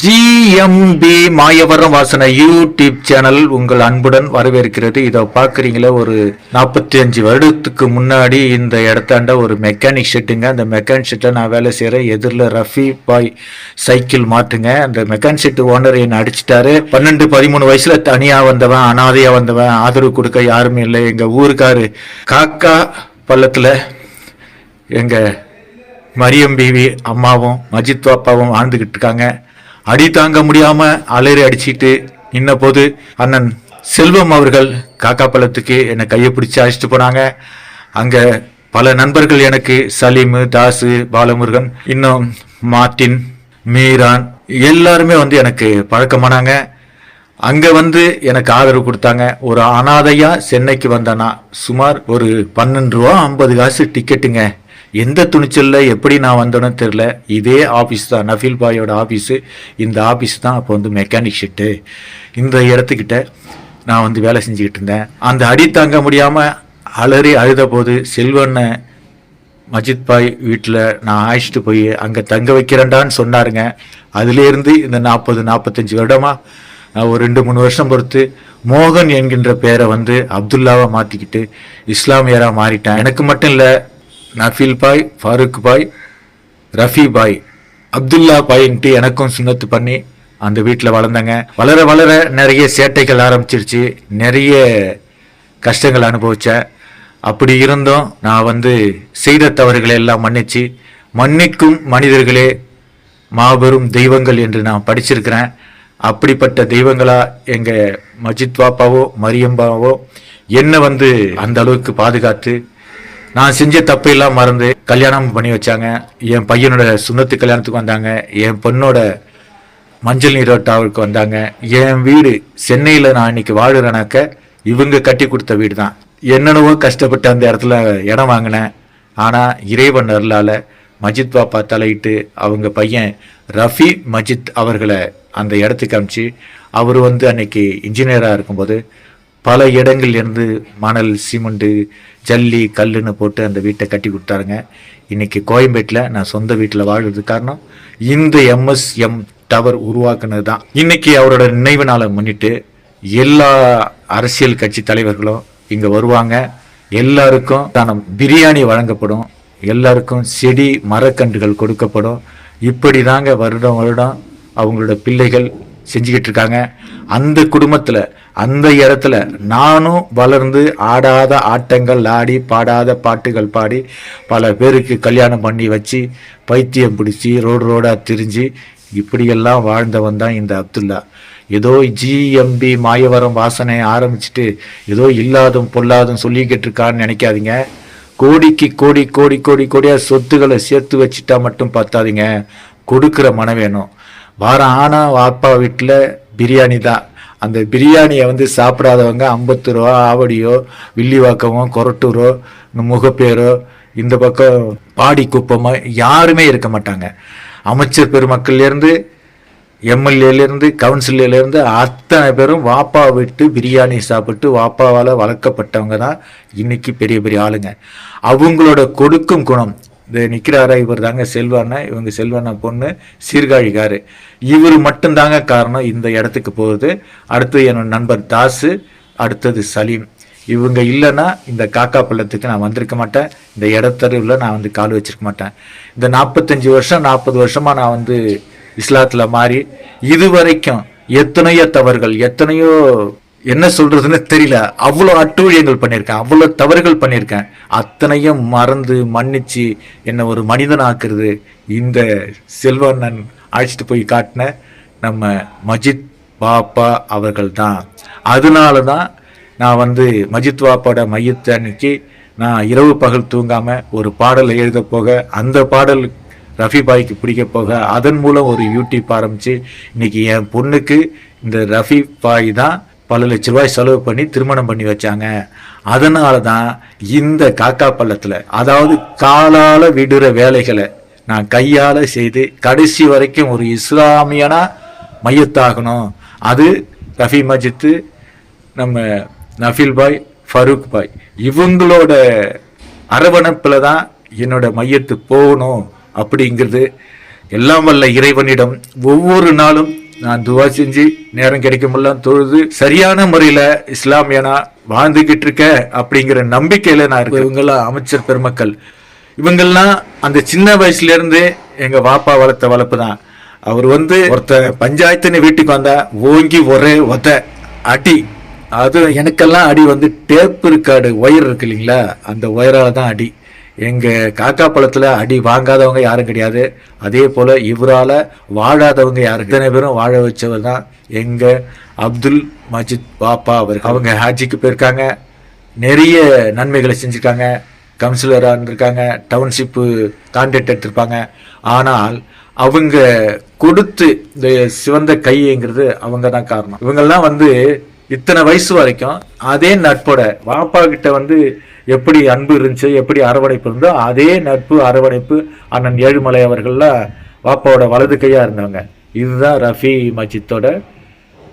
GMP Mayavaram வாசனை YouTube channel உங்கள் அன்புடன் வரவேற்கிறது. இதை பார்க்குறீங்களே ஒரு நாற்பத்தி அஞ்சு வருடத்துக்கு முன்னாடி இந்த இடத்தாண்ட ஒரு மெக்கானிக் ஷெட்டுங்க அந்த மெக்கானிக் ஷெட்டில் நான் வேலை செய்கிறேன். எதிரில் ரஃபி பாய் சைக்கிள் மாட்டுங்க. அந்த மெக்கானிக் ஷெட்டு ஓனர் என்னை அடிச்சிட்டாரு. பன்னெண்டு பதிமூணு வயசில் தனியாக வந்தவன் அனாதையாக வந்தவன் ஆதரவு கொடுக்க யாருமே இல்லை. எங்கள் ஊருக்காரு காக்கா பள்ளத்தில் எங்கள் மரியம் பீவி அம்மாவும் மஜித் பாப்பாவும் வாழ்ந்துகிட்டு இருக்காங்க. அடி தாங்க முடியாம அலறி அடிச்சிட்டு நின்ன போது அண்ணன் செல்வம் அவர்கள் காக்கா பழத்துக்கு என்னை கையை பிடிச்சி அழைச்சிட்டு போனாங்க. அங்க பல நண்பர்கள் எனக்கு சலீமு தாசு பாலமுருகன் இன்னும் மார்டின் மீரான் எல்லாருமே வந்து எனக்கு பழக்கமானாங்க. அங்க வந்து எனக்கு ஆதரவு கொடுத்தாங்க. ஒரு அனாதையா சென்னைக்கு வந்தேன்னா சுமார் ஒரு பன்னெண்டு ரூபா ஐம்பது காசு டிக்கெட்டுங்க எந்த துணிச்சலில் எப்படி நான் வந்தேனோ தெரில இதே ஆஃபீஸ் தான் நஃபீல் பாயோட ஆஃபீஸு இந்த ஆஃபீஸ் தான் அப்போ வந்து மெக்கானிக் ஷெட்டு இந்த இடத்துக்கிட்ட நான் வந்து வேலை செஞ்சுக்கிட்டு இருந்தேன். அந்த அடி தாங்க முடியாமல் அலறி அழுத போது செல்வண்ணை மஜித் பாய் வீட்டில் நான் அழைச்சிட்டு போய் அங்கே தங்க வைக்கிறேன்டான்னு சொன்னாருங்க. அதுலேருந்து இந்த நாற்பது நாற்பத்தஞ்சு வருடமாக நான் ஒரு ரெண்டு மூணு வருஷம் பொறுத்து மோகன் என்கின்ற பேரை வந்து அப்துல்லாவை மாற்றிக்கிட்டு இஸ்லாமியராக மாறிட்டேன். எனக்கு மட்டும் இல்லை நஃபீல் பாய் ஃபாரூக் பாய் ரஃபி பாய் அப்துல்லா பாயின்ட்டு எனக்கும் சுண்ணத்து பண்ணி அந்த வீட்டில் வளர்ந்தேங்க. வளர வளர நிறைய சேட்டைகள் ஆரம்பிச்சிருச்சு. நிறைய கஷ்டங்கள் அனுபவித்தேன் அப்படி இருந்தும் நான் வந்து செய்த தவறுகளை எல்லாம் மன்னிச்சு மன்னிக்கும் மனிதர்களே மாபெரும் தெய்வங்கள் என்று நான் படிச்சிருக்கிறேன். அப்படிப்பட்ட தெய்வங்களாக எங்கள் மஜித் பாப்பாவோ மரியம்பாவோ என்னை வந்து அந்த அளவுக்கு பாதுகாத்து நான் செஞ்ச தப்பையெல்லாம் மறந்து கல்யாணம் பண்ணி வச்சாங்க. என் பையனோட சுண்ணத்து கல்யாணத்துக்கு வந்தாங்க. என் பொண்ணோட மஞ்சள் நீரோட்டாவுக்கு வந்தாங்க. என் வீடு சென்னையில் நான் இன்னைக்கு வாழுறேனாக்க இவங்க கட்டி கொடுத்த வீடு தான் என்னென்னவோ கஷ்டப்பட்டு அந்த இடத்துல இடம் வாங்கினேன். ஆனால் இறைவன் அருளால் மஜித் பாப்பா தலையிட்டு அவங்க பையன் ரஃபி மஜித் அவர்களை அந்த இடத்துக்கு அமிச்சு அவர் வந்து அன்னைக்கு இன்ஜினியராக இருக்கும்போது பல இடங்கள்லேருந்து மணல் சிமெண்ட்டு ஜல்லி கல்லுன்னு போட்டு அந்த வீட்டை கட்டி கொடுத்தாருங்க. இன்னைக்கு கோயம்பேட்டில் நான் சொந்த வீட்டில் வாழ்கிறது காரணம் இந்த எம்எஸ்எம் டவர் உருவாக்குனது தான் இன்னைக்கு அவரோட நினைவு நாளை முன்னிட்டு எல்லா அரசியல் கட்சி தலைவர்களும் இங்கே வருவாங்க. எல்லாருக்கும் தானம் பிரியாணி வழங்கப்படும். எல்லாருக்கும் செடி மரக்கன்றுகள் கொடுக்கப்படும். இப்படி தாங்க வருடம் வருடம் அவங்களோட பிள்ளைகள் செஞ்சுக்கிட்டு இருக்காங்க அந்த குடும்பத்தில் அந்த இடத்துல நானும் வளர்ந்து ஆடாத ஆட்டங்கள் ஆடி பாடாத பாட்டுகள் பாடி பல பேருக்கு கல்யாணம் பண்ணி வச்சு பைத்தியம் பிடிச்சி ரோடு ரோடாக திரிஞ்சு இப்படியெல்லாம் வாழ்ந்தவன் தான் இந்த அப்துல்லா. ஏதோ ஜிஎம்பி மாயவரம் வாசனை ஆரம்பிச்சுட்டு ஏதோ இல்லாதும் பொல்லாதும் சொல்லிக்கிட்டு இருக்கான்னு நினைக்காதீங்க. கோடிக்கு கோடி கோடி கோடி கோடியாக சொத்துக்களை சேர்த்து வச்சுட்டா மட்டும் பார்த்தாதீங்க. கொடுக்குற மனம் வேணும். வாரம் ஆனால் வாப்பா வீட்டில் பிரியாணி தான். அந்த பிரியாணியை வந்து சாப்பிடாதவங்க ஐம்பத்து ரூபா ஆவடியோ வில்லிவாக்கமோ கொரட்டூரோ இந்த முகப்பேரோ இந்த பக்கம் பாடி குப்பமோ யாருமே இருக்க மாட்டாங்க. அமைச்சர் பெருமக்கள்லேருந்து எம்எல்ஏலேருந்து கவுன்சிலேருந்து அத்தனை பேரும் வாப்பா விட்டு பிரியாணி சாப்பிட்டு வாப்பாவால் வளர்க்கப்பட்டவங்க தான் இன்றைக்கி பெரிய பெரிய ஆளுங்க. அவங்களோட கொடுக்கும் குணம் இந்த நிற்கிறாரா இவர் தாங்க செல்வானா இவங்க செல்வானா பொண்ணு சீர்காழிக்காரு. இவர் மட்டும்தாங்க காரணம் இந்த இடத்துக்கு போகுது. அடுத்து என்னோட நண்பர் தாசு அடுத்தது சலீம். இவங்க இல்லைன்னா இந்த காக்கா பள்ளத்துக்கு நான் வந்திருக்க மாட்டேன். இந்த இடத்தருவில் நான் வந்து கால் வச்சிருக்க மாட்டேன். இந்த நாற்பத்தஞ்சு வருஷம் நாற்பது வருஷமாக நான் வந்து இஸ்லாத்தில் மாறி இது வரைக்கும் எத்தனையோ தவறுகள் எத்தனையோ என்ன சொல்றதுன்னு தெரியல. அவ்வளோ அட்டூழியங்கள் பண்ணியிருக்கேன். அவ்வளோ தவறுகள் பண்ணியிருக்கேன். அத்தனையும் மறந்து மன்னிச்சு என்னை ஒரு மனிதன் ஆக்குறது இந்த செல்வண்ணன் அழைச்சிட்டு போய் காட்டின நம்ம மஜித் பாப்பா அவர்கள் தான் அதனால தான் நான் வந்து மஜித் பாப்பாவோட மையத்தை அன்னைக்கு நான் இரவு பகல் தூங்காமல் ஒரு பாடல் எழுத போக அந்த பாடல் ரஃபி பாய்க்கு பிடிக்க போக அதன் மூலம் ஒரு யூடியூப் ஆரம்பித்து இன்னைக்கு என் பொண்ணுக்கு இந்த ரஃபி பாய் தான் பல லட்ச ரூபாய் செலவு பண்ணி திருமணம் பண்ணி வச்சாங்க. அதனால தான் இந்த காக்கா பள்ளத்தில் அதாவது காலால் விடுற வேலைகளை நான் கையால் செய்து கடைசி வரைக்கும் ஒரு இஸ்லாமியனாக மையத்தாகணும். அது ரஃபி மஜித்து நம்ம நஃபில் பாய் ஃபரூக் பாய். இவங்களோட அரவணைப்பில் தான் என்னோட மையத்து போகணும் அப்படிங்கிறது எல்லாம் வல்ல இறைவனிடம் ஒவ்வொரு நாளும் நான் துவா செஞ்சு நேரம் கிடைக்கும்போதெல்லாம் தொழுது சரியான முறையில இஸ்லாமியனா வாழ்ந்துகிட்டு இருக்க அப்படிங்கிற நம்பிக்கையில நான் இருக்கேன். இவங்கெல்லாம் அமைச்சர் பெருமக்கள். இவங்கெல்லாம் அந்த சின்ன வயசுல இருந்து எங்க வாப்பா வளர்த்த வளர்ப்பு தான். அவர் வந்து ஒருத்த பஞ்சாயத்துன்னு வீட்டுக்கு வந்தா ஓங்கி ஒரே ஒத அடி. அது எனக்கெல்லாம் அடி வந்து டேப் இருக்காடு ஒயர் இருக்கு இல்லைங்களா? அந்த ஒயரால தான் அடி. எங்கள் காக்கா பழத்தில் அடி வாங்காதவங்க யாரும் கிடையாது. அதே போல் இவரால் வாழாதவங்க யாரும் இத்தனை பேரும் வாழ வச்சவர் தான் எங்கள் அப்துல் மஜித் பாப்பா அவர். அவங்க ஹாஜிக்கு போயிருக்காங்க. நிறைய நன்மைகளை செஞ்சுருக்காங்க. கவுன்சிலராக இருந்திருக்காங்க. டவுன்ஷிப்பு கான்ட்ராக்ட் எடுத்திருப்பாங்க. ஆனால் அவங்க கொடுத்து இந்த சிவந்த கைங்கிறது அவங்க தான் காரணம். இவங்கெல்லாம் வந்து இத்தனை வயசு வரைக்கும் அதே நட்போட வாப்பா கிட்ட வந்து எப்படி அன்பு இருந்துச்சு எப்படி அரவணைப்பு இருந்தோ அதே நட்பு அரவணைப்பு அண்ணன் ஏழுமலை அவர்கள்லாம் வாப்பாவோட வலது கையா இருந்தவங்க. இதுதான் ரஃபி மஜித்தோட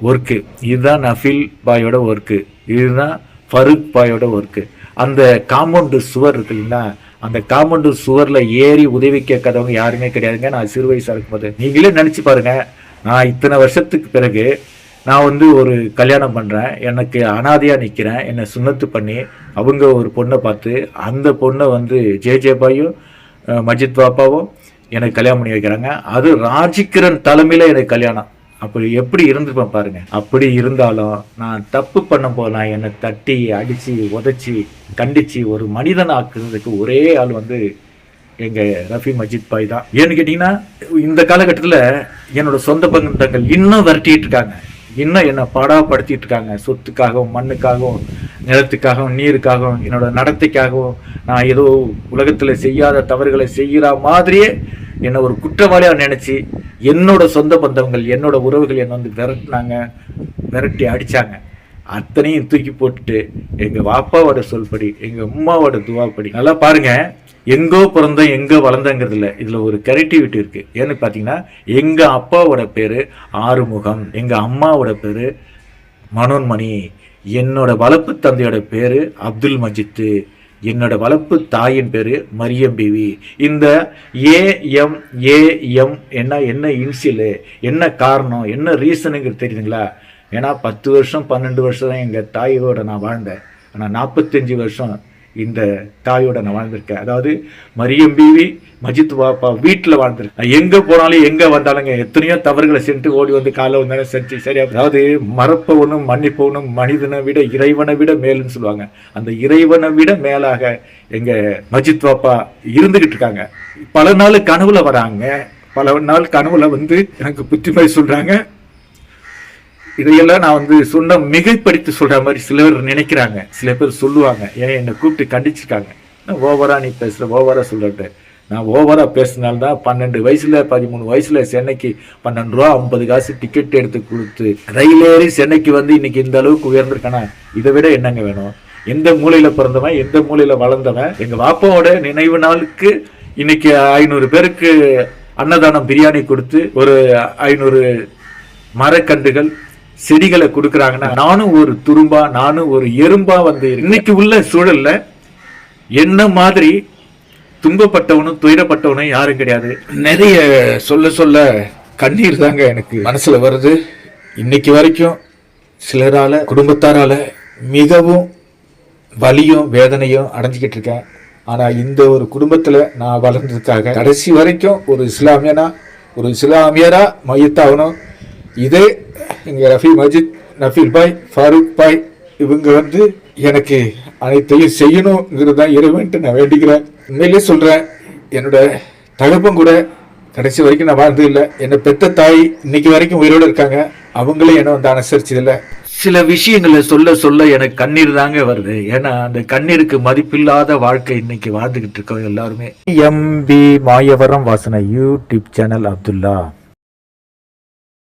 ஒர்க்கு இதுதான் நஃபில் பாயோட ஒர்க்கு இதுதான் ஃபருக் பாயோட ஒர்க்கு அந்த காம்பவுண்டு சுவர் இருக்கு இல்லைங்களா? அந்த காம்பவுண்டு சுவரில் ஏறி உதவி கேட்காதவங்க யாருமே கிடையாதுங்க. நான் சிறு வயசாக இருக்கும்போது. நீங்களே நினச்சி பாருங்க. நான் இத்தனை வருஷத்துக்கு பிறகு நான் வந்து ஒரு கல்யாணம் பண்ணுறேன் எனக்கு அனாதையாக நிற்கிறேன் என்னை சுண்ணத்து பண்ணி அவங்க ஒரு பொண்ணை பார்த்து அந்த பொண்ணை வந்து ஜே ஜே பாயும் மஜித் பாப்பாவும் எனக்கு கல்யாணம் பண்ணி வைக்கிறாங்க. அது ராஜிக்கிரன் தலைமையில் எனக்கு கல்யாணம். அப்படி எப்படி இருந்திருப்பேன் பாருங்க. அப்படி இருந்தாலும் நான் தப்பு பண்ண நான் என்னை தட்டி அடித்து உதைச்சி கண்டித்து ஒரு மனிதன் ஆக்குறதுக்கு ஒரே ஆள் வந்து எங்கள் ரஃபி மஜித் பாய் தான். ஏன்னு கேட்டிங்கன்னா இந்த காலகட்டத்தில் என்னோட சொந்த பந்தங்கள் இன்னும் விரட்டிகிட்டு இருக்காங்க. இன்னும் என்னை பாடாப்படுத்திட்டு இருக்காங்க சொத்துக்காகவும் மண்ணுக்காகவும் நிலத்துக்காகவும் நீருக்காகவும் என்னோட நடத்தைக்காகவும் நான் ஏதோ உலகத்தில் செய்யாத தவறுகளை செய்கிற மாதிரியே என்னை ஒரு குற்றவாளியாக நினச்சி என்னோட சொந்த பந்தவங்கள் என்னோட உறவுகள் என்னை வந்து விரட்டினாங்க விரட்டி அடிச்சாங்க. அத்தனையும் தூக்கி போட்டுட்டு எங்கள் வாப்பாவோட சொல்படி எங்கள் அம்மாவோட துவாப்படி நல்லா பாருங்கள் எங்கோ பிறந்தோம் எங்கே வளர்ந்தங்கிறது இல்லை. இதில் ஒரு கரெக்டிவிட்டி இருக்குது ஏன்னு பார்த்தீங்கன்னா எங்கள் அப்பாவோட பேர் ஆறுமுகம் எங்கள் அம்மாவோட பேர் மனோன்மணி என்னோட வளர்ப்பு தந்தையோட பேர் அப்துல் மஜித்து என்னோட வளர்ப்பு தாயின் பேர் மரியம் பிவி. இந்த ஏஎம் ஏஎம் என்ன என்ன இன்சியலு என்ன காரணம் என்ன ரீசனுங்கிறது தெரியுதுங்களா? ஏன்னா பத்து வருஷம் பன்னெண்டு வருஷம் தான் எங்கள் தாயோட நான் வாழ்ந்தேன். ஆனால் நாற்பத்தஞ்சு வருஷம் இந்த தாயோட நான் வாழ்ந்திருக்கேன். அதாவது மரியம் பீவி மஜித் பாப்பா வீட்டில் வாழ்ந்திருக்கேன். எங்கே போனாலும் எங்கே வந்தாலுங்க எத்தனையோ தவறுகளை சென்று ஓடி வந்து காலை வந்தாலும் செஞ்சு சரியா? அதாவது மறப்பவனும் மன்னிப்பவனும் மனிதனை விட இறைவனை விட மேலுன்னு சொல்லுவாங்க. அந்த இறைவனை விட மேலாக எங்கள் மஜித் பாப்பா இருந்துக்கிட்டு இருக்காங்க. பல நாள் கனவுல வராங்க. பல நாள் கனவுல வந்து எனக்கு புத்திமதி சொல்றாங்க. இதையெல்லாம் நான் வந்து சொன்ன மிகைப்படுத்தி சொல்ற மாதிரி சில பேர் நினைக்கிறாங்க. சில பேர் சொல்லுவாங்க ஏன் என்னை கூப்பிட்டு கண்டிச்சிருக்காங்க. ஓவரா நீ பேசுற ஓவரா சொல்லிட்டு நான் ஓவரா பேசினால்தான் பன்னெண்டு வயசுல பதிமூணு வயசுல சென்னைக்கு பன்னெண்டு ரூபா ஐம்பது காசு டிக்கெட் எடுத்து கொடுத்து ரயில் ஏறி சென்னைக்கு வந்து இன்னைக்கு இந்த அளவுக்கு உயர்ந்திருக்கானா? இதை விட என்னங்க வேணும்? எந்த மூலையில பிறந்தவன் எந்த மூலையில வளர்ந்தவன்? எங்க வாப்பாவோட நினைவு நாளுக்கு இன்னைக்கு ஐநூறு பேருக்கு அன்னதானம் பிரியாணி கொடுத்து ஒரு ஐநூறு மரக்கன்றுகள் செடிகளை கொடுக்குறாங்கன்னா நானும் ஒரு துரும்பா நானும் ஒரு எறும்பா வந்து இன்னைக்கு உள்ள சூழல்ல என்ன மாதிரி துன்பப்பட்டவனும் துயரப்பட்டவனும் யாரும் கிடையாது. நிறைய சொல்ல சொல்ல கண்ணீர் தாங்க எனக்கு மனசுல வருது. இன்னைக்கு வரைக்கும் சிலரால குடும்பத்தாரால மிகவும் வலியும் வேதனையும் அடைஞ்சிக்கிட்டு இருக்கேன். ஆனா இந்த ஒரு குடும்பத்துல நான் வளர்ந்ததுக்காக கடைசி வரைக்கும் ஒரு இஸ்லாமியனா ஒரு இஸ்லாமியரா மையத்தாகணும். இதே இங்க ரஃபி மஜித் நஃபீல் பாய் ஃபாரூக் பாய் இவங்க வந்து எனக்கு அனைத்தையும் செய்யணுங்கிறது தான் இறைவன்ட்டு நான் வேண்டிக்கிறேன். உண்மையிலே சொல்றேன் என்னோட தகப்பன் கூட கடைசி வரைக்கும் நான் வாழ்ந்தது இல்லை. என்னை பெத்த தாய் இன்னைக்கு வரைக்கும் உயிரோடு இருக்காங்க. அவங்களும் என்ன வந்து அனுசரிச்சதில்லை. சில விஷயங்களை சொல்ல சொல்ல எனக்கு கண்ணீர் தாங்க வருது. ஏன்னா அந்த கண்ணீருக்கு மதிப்பில்லாத வாழ்க்கை இன்னைக்கு வாழ்ந்துகிட்டு இருக்கோம் எல்லாருமே. எம்பி மாயவரம் வாசன யூடியூப் சேனல் அப்துல்லா.